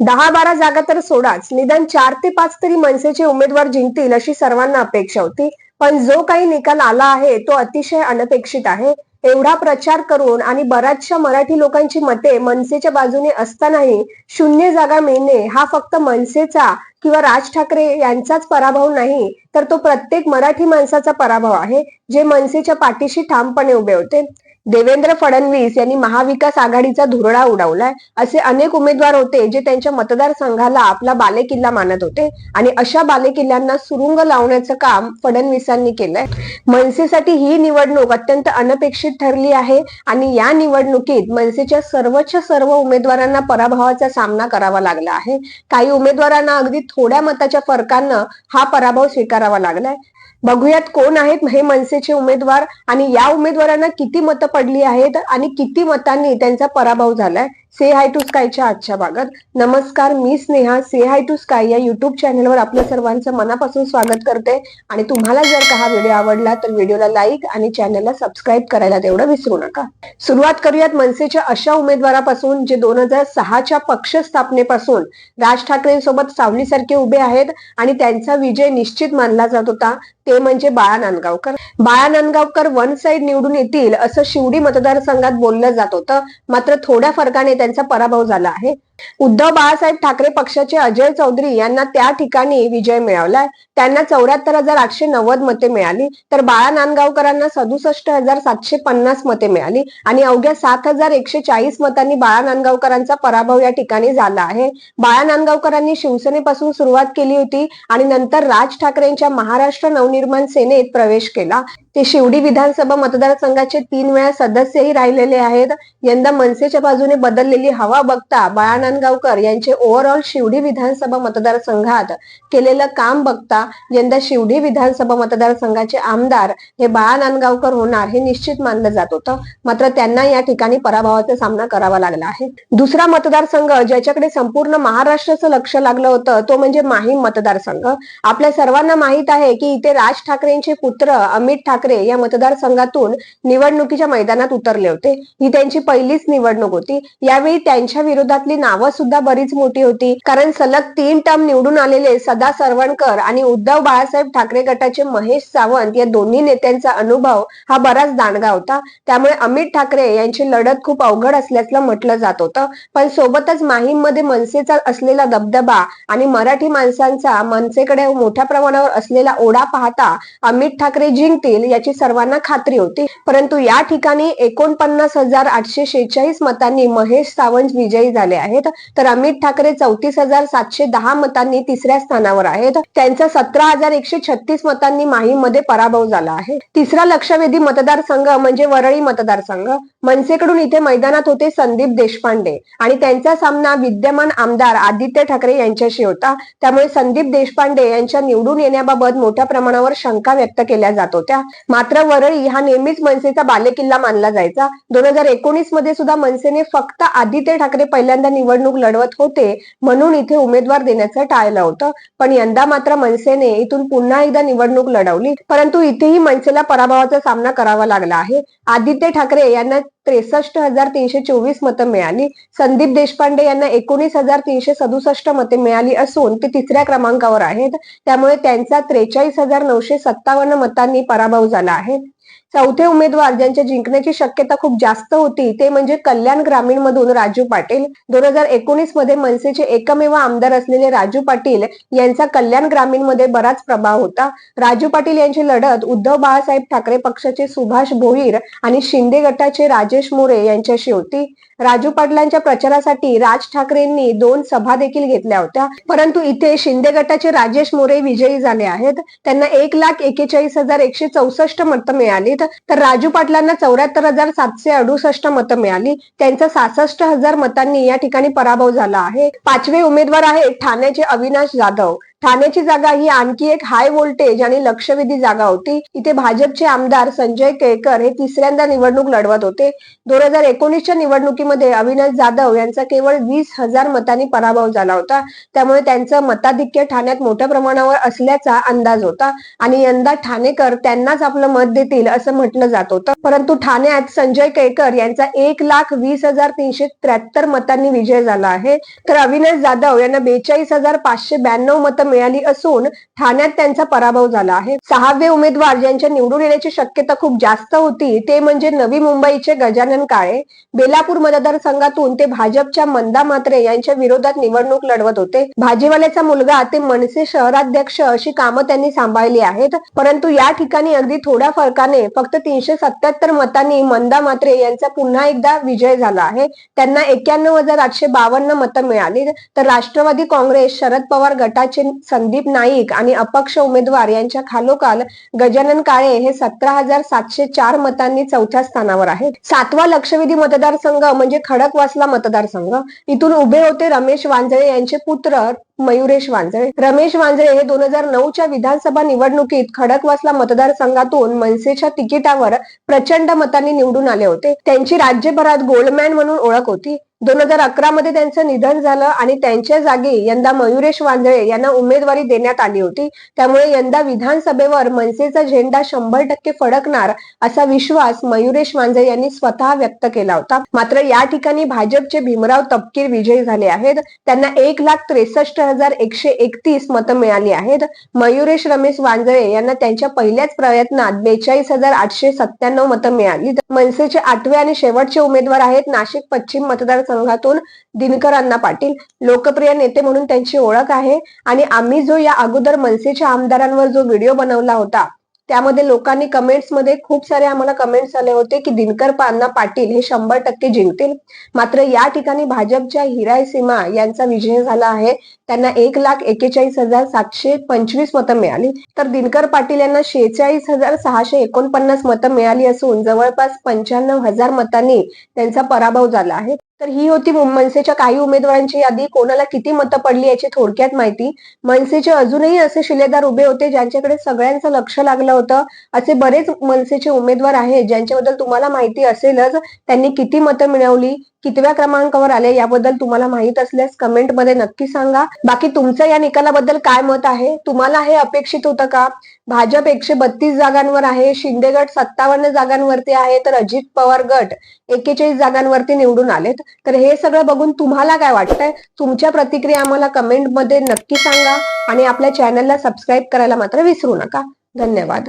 दहा बारा जागा तर सोडाच. निदान चार ते पाच तरी मनसेचे उमेदवार जिंकतील अशी सर्वांना अपेक्षा होती. पण जो काही निकाल आला आहे तो अतिशय अनपेक्षित आहे. एवढा प्रचार करून आणि बऱ्याचशा मराठी लोकांची मते मनसेच्या बाजूने असतानाही शून्य जागा मिळणे हा फक्त मनसेचा किंवा राज ठाकरे यांचाच पराभव नाही तर तो प्रत्येक मराठी माणसाचा पराभव आहे जे मनसेच्या पाठीशी ठामपणे उभे होते. देवेंद्र फडणवीस यांनी महाविकास आघाडीचा धुरळा उडवलाय. असे अनेक उमेदवार होते जे त्यांच्या मतदारसंघाला आपला बालेकिल्ला मानत होते. आणि अशा बालेकिल्ल्यांना सुरुंग लावण्याचं काम फडणवीसांनी केलंय. मनसेसाठी ही निवडणूक अत्यंत अनपेक्षित ठरली आहे आणि या निवडणुकीत मनसेच्या सर्वच सर्व उमेदवारांना पराभवाचा सामना करावा लागला आहे. काही उमेदवारांना अगदी थोड्या मताच्या फरकानं हा पराभव स्वीकारावा लागलाय. बघूयात कोण आहेत हे मनसेचे उमेदवार आणि या उमेदवारांना किती मतं पडली आहेत आणि किती मतांनी त्यांचा पराभव झालाय. से हाय टू स्कायच्या आजच्या भागात. नमस्कार मी Sneha. Say hi to sky या युट्यूब चॅनलवर आपल्या सर्वांचं मनापासून स्वागत करते. आणि तुम्हाला जर का हा व्हिडिओ आवडला तर व्हिडिओला लाईक आणि चॅनलला सबस्क्राईब करायला तेवढं विसरू नका. सुरुवात करूयात मनसेच्या अशा उमेदवारापासून जे दोन हजार सहाच्या पक्ष स्थापनेपासून राज ठाकरेंसोबत सावलीसारखे उभे आहेत आणि त्यांचा विजय निश्चित मानला जात होता ते म्हणजे बाळा नांदगावकर. बाळा नांदगावकर वन साइड निवडून येतील असं शिवडी मतदारसंघात बोललं जात होतं. मात्र थोड्या फरकाने त्यांचा पराभव झाला आहे. उद्धव बाळासाहेब ठाकरे पक्षाचे अजय चौधरी यांना त्या ठिकाणी विजय मिळवलाय. त्यांना चौऱ्याहत्तर हजार आठशे नव्वद मते मिळाली. तर बाळा नांदगावकरांना सदुसष्ट हजार सातशे पन्नास मते मिळाली. आणि अवघ्या सात हजार एकशे चाळीस मतांनी बाळा नांदगावकरांचा पराभव या ठिकाणी झाला आहे. बाळा नांदगावकरांनी शिवसेनेपासून सुरुवात केली होती आणि नंतर राज ठाकरेंच्या महाराष्ट्र नवनिर्माण सेनेत प्रवेश केला. ते शिवडी विधानसभा मतदारसंघाचे तीन वेळा सदस्यही राहिलेले आहेत. यंदा मनसेच्या बाजूने बदललेली हवा बघता बाळा नांदगावकर यांचे ओव्हरऑल शिवडी विधानसभा मतदारसंघात केलेलं काम बघता यंदा शिवडी विधानसभा मतदारसंघाचे आमदार हे बाळा नांदगावकर होणार हे निश्चित मानलं जात होतं. मात्र त्यांना या ठिकाणी पराभवाचा सामना करावा लागला आहे. दुसरा मतदारसंघ ज्याच्याकडे संपूर्ण महाराष्ट्राचं लक्ष लागलं होतं तो म्हणजे माहीम मतदारसंघ. आपल्या सर्वांना माहीत आहे की इथे राज ठाकरेंचे पुत्र अमित ठाकरे या मतदारसंघातून निवडणुकीच्या मैदानात उतरले होते. ही त्यांची पहिलीच निवडणूक होती. यावेळी त्यांच्या विरोधातली नाव सुद्धा बरीच मोठी होती. कारण सलग तीन टर्म निवडून आलेले सदा सरवणकर आणि उद्धव बाळासाहेब ठाकरे गटाचे महेश सावंत या दोन्ही नेत्यांचा अनुभव हा बराच दांडगा होता. त्यामुळे अमित ठाकरे यांची लढत खूप अवघड असल्याचं म्हटलं जात होतं. पण सोबतच माहीममध्ये मनसेचा असलेला दबदबा आणि मराठी माणसांचा मनसेकडे मोठ्या प्रमाणावर असलेला ओढा पाहता अमित ठाकरे जिंकतील याची सर्वांना खात्री होती. परंतु या ठिकाणी एकोणपन्नास हजार आठशे शेहेचाळीस मतांनी महेश सावंत विजयी झाले आहेत. तर अमित ठाकरे चौतीस हजार सातशे दहा मतांनी तिसऱ्या स्थानावर आहेत. त्यांचा सतरा हजार एकशे छत्तीस मतांनी माहीमध्ये पराभव झाला आहे. तिसरा लक्षवेधी मतदारसंघ म्हणजे वरळी मतदारसंघ. मनसेकडून इथे मैदानात होते संदीप देशपांडे. आणि त्यांचा सामना विद्यमान आमदार आदित्य ठाकरे यांच्याशी होता. त्यामुळे संदीप देशपांडे यांच्या निवडून येण्याबाबत मोठ्या प्रमाणावर शंका व्यक्त केल्या जात होत्या. मात्र वरळी हा नेहमीच मनसेचा बालेकिल्ला मानला जायचा. दोन हजार एकोणीसमध्ये सुद्धा मनसेने फक्त आदित्य ठाकरे पहिल्यांदा निवडणूक लढवत होते म्हणून इथे उमेदवार देण्याचं टाळलं होतं. पण यंदा मात्र मनसेने इथून पुन्हा एकदा निवडणूक लढवली. परंतु इथेही मनसेला पराभवाचा सामना करावा लागला आहे. आदित्य ठाकरे यांना त्रेसष्ट हजार तीनशे चोवीस मतं मिळाली. संदीप देशपांडे यांना एकोणीस हजार तीनशे सदुसष्ट मते मिळाली असून ते तिसऱ्या क्रमांकावर आहेत. त्यामुळे त्यांचा त्रेचाळीस हजार नऊशे सत्तावन्न मतांनी पराभव झाला आहे. चौथे उमेदवार ज्यांच्या जिंकण्याची शक्यता खूप जास्त होती ते म्हणजे कल्याण ग्रामीण मधून राजू पाटील. दोन हजार एकोणीसमध्ये मनसेचे एकमेव आमदार असलेले राजू पाटील यांचा कल्याण ग्रामीणमध्ये बराच प्रभाव होता. राजू पाटील यांची लढत उद्धव बाळासाहेब ठाकरे पक्षाचे सुभाष भोईर आणि शिंदे गटाचे राजेश मोरे यांच्याशी होती. राजू पाटलांच्या प्रचारासाठी राज ठाकरेंनी दोन सभा देखील घेतल्या होत्या. परंतु इथे शिंदे गटाचे राजेश मोरे विजयी झाले आहेत. त्यांना एक लाख एकेचाळीस हजार एकशे चौसष्ट मतं मिळाली. तर राजू पाटलांना चौऱ्याहत्तर हजार सातशे अडुसष्ट मतं मिळाली. त्यांचा सहासष्ट हजार मतांनी या ठिकाणी पराभव झाला आहे. पाचवे उमेदवार आहे ठाण्याचे अविनाश जाधव. ठाण्याची जागा ही आणखी एक हाय व्होल्टेज आणि लक्षवेधी जागा होती. इथे भाजपचे आमदार संजय केळकर हे तिसऱ्यांदा निवडणूक लढवत होते. दोन हजार एकोणीसच्या निवडणुकीमध्ये अविनाश जाधव यांचा केवळ वीस हजार मतांनी पराभव झाला होता. त्यामुळे त्यांचं मताधिक्य ठाण्यात मोठ्या प्रमाणावर असल्याचा अंदाज होता आणि यंदा ठाणेकर त्यांनाच आपलं मत देतील असं म्हटलं जात होतं. परंतु ठाण्यात संजय केळकर यांचा एक लाख वीस हजार तीनशे त्र्याहत्तर मतांनी विजय झाला आहे. तर अविनाश जाधव यांना बेचाळीस हजार पाचशे ब्याण्णव मतं मिळाली असून ठाण्यात त्यांचा पराभव झाला आहे. सहावे उमेदवार ज्यांच्या निवडून येण्याची शक्यता खूप जास्त होती ते म्हणजे नवी मुंबईचे गजानन काळे. बेलापूर मतदारसंघातून ते भाजपच्या मंदा मात्रे यांच्या विरोधात निवडणूक लढवत होते. भाजीवाल्याचा मुलगा ते मनसे शहराध्यक्ष अशी कामं त्यांनी सांभाळली आहेत. परंतु या ठिकाणी अगदी थोड्या फरकाने फक्त तीनशे सत्याहत्तर मतांनी मंदा मात्रे यांचा पुन्हा एकदा विजय झाला आहे. त्यांना एक्क्याण्णव हजार आठशे बावन्न मतं मिळाली. तर राष्ट्रवादी काँग्रेस शरद पवार गटाचे संदीप नाईक आणि अपक्ष उमेदवार यांच्या खालोखाल गजानन काळे हे सतरा हजार सातशे चार मतांनी चौथ्या स्थानावर आहेत. सातवा लक्षवेधी मतदारसंघ म्हणजे खडकवासला मतदारसंघ. इथून उभे होते रमेश वांजळे यांचे पुत्र मयुरेश वांजळे. रमेश वांजळे हे दोन हजार नऊच्या विधानसभा निवडणुकीत खडकवासला मतदारसंघातून मनसेच्या तिकिटावर प्रचंड मतांनी निवडून आले होते. त्यांची राज्यभरात गोल्डमॅन म्हणून ओळख होती. दोन हजार अकरा मध्ये त्यांचं निधन झालं आणि त्यांच्या जागी यंदा मयुरेश वांजळे यांना उमेदवारी देण्यात आली होती. त्यामुळे यंदा विधानसभेवर मनसेचा झेंडा शंभर टक्के फडकणार असा विश्वास मयुरेश वांजळे यांनी स्वतः व्यक्त केला होता. मात्र या ठिकाणी भाजपचे भीमराव तपकीर विजयी झाले आहेत. त्यांना एक लाख त्रेसष्ट हजार एकशे एकतीस मतं मिळाली आहेत. मयुरेश रमेश वांजळे यांना त्यांच्या पहिल्याच प्रयत्नात बेचाळीस हजार आठशे सत्त्याण्णव मतं मिळाली. मनसेचे आठवे आणि शेवटचे उमेदवार आहेत नाशिक पश्चिम मतदार मतदारसंघातून दिनकर अण्णा पाटील. लोकप्रिय नेते म्हणून त्यांची ओळख आहे. आणि आम्ही जो या अगोदर मनसेच्या आमदारांवर जो व्हिडिओ बनवला होता त्यामध्ये लोकांनी कमेंट्समध्ये खूप सारे आम्हाला कमेंट्स आले होते की दिनकर पान्ना पाटील हे शंभर टक्के जिंकतील. मात्र या ठिकाणी भाजपच्या हिराय सीमा यांचा विजय झाला आहे. त्यांना एक लाख एकेचाळीस हजार सातशे पंचवीस मतं मिळाली. तर दिनकर पाटील यांना शेहेचाळीस हजार सहाशे एकोणपन्नास मतं मिळाली असून जवळपास पंच्याण्णव हजार मतांनी त्यांचा पराभव झाला आहे. तर ही होती मनसेच्या काही उमेदवारांची यादी. कोणाला किती मतं पडली याची थोडक्यात माहिती. मनसेचे अजूनही असे शिलेदार उभे होते ज्यांच्याकडे सगळ्यांचं लक्ष लागलं होतं. असे बरेच मनसेचे उमेदवार आहेत ज्यांच्याबद्दल तुम्हाला माहिती असेलच. त्यांनी किती मतं मिळवली? कितव्या क्रमांकावर आले याबद्दल तुम्हाला माहीत असल्यास कमेंटमध्ये नक्की सांगा. बाकी तुमचं या निकालाबद्दल काय मत आहे? तुम्हाला हे अपेक्षित होतं का? भाजप एकशे बत्तीस जागांवर आहे शिंदे गट सत्तावन्न जागांवरती आहे तर अजित पवार गट एकेचाळीस जागांवरती निवडून आलेत. तर हे सगळं बघून तुम्हाला काय वाटतंय? तुमच्या प्रतिक्रिया आम्हाला कमेंटमध्ये नक्की सांगा आणि आपल्या चॅनलला सबस्क्राईब करायला मात्र विसरू नका. धन्यवाद.